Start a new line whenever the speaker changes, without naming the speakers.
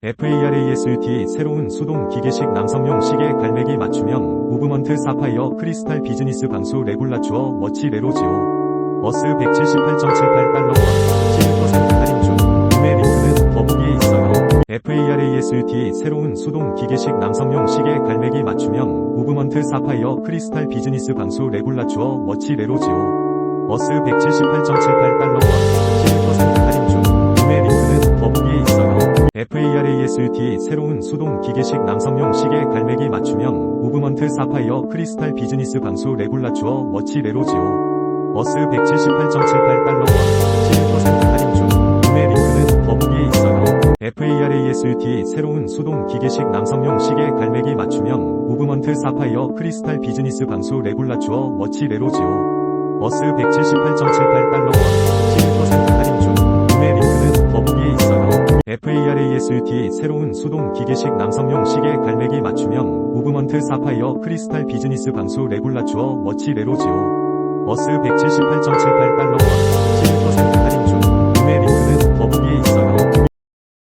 FARASUT 새로운 수동 기계식 남성용 시계 갈매기 맞춤형 무브먼트 사파이어 크리스탈 비즈니스 방수 레굴라추어 워치 레로지오 어스 178.78달러와 11% 할인 중 구매 링크는 더보기에 있어요. FARASUT 새로운 수동 기계식 남성용 시계 갈매기 맞춤형 무브먼트 사파이어 크리스탈 비즈니스 방수 레굴라추어 워치 레로지오 어스 178.78달러와 FARASUT 새로운 수동 기계식 남성용 시계 갈매기 맞춤형 무브먼트 사파이어 크리스탈 비즈니스 방수 레굴라추어 워치 레로지오 어스 178.78달러와 11% 할인 중 구매 링크는 더보기에 있어요. FARASUT 새로운 수동 기계식 남성용 시계 갈매기 맞춤형 무브먼트 사파이어 크리스탈 비즈니스 방수 레굴라추어 워치 레로지오 어스 178.78달러와 FARASUT 새로운 수동 기계식 남성용 시계 갈매기 맞춤형 무브먼트 사파이어 크리스탈 비즈니스 방수 레굴라추어 워치 레로지오. 어스 178.78달러와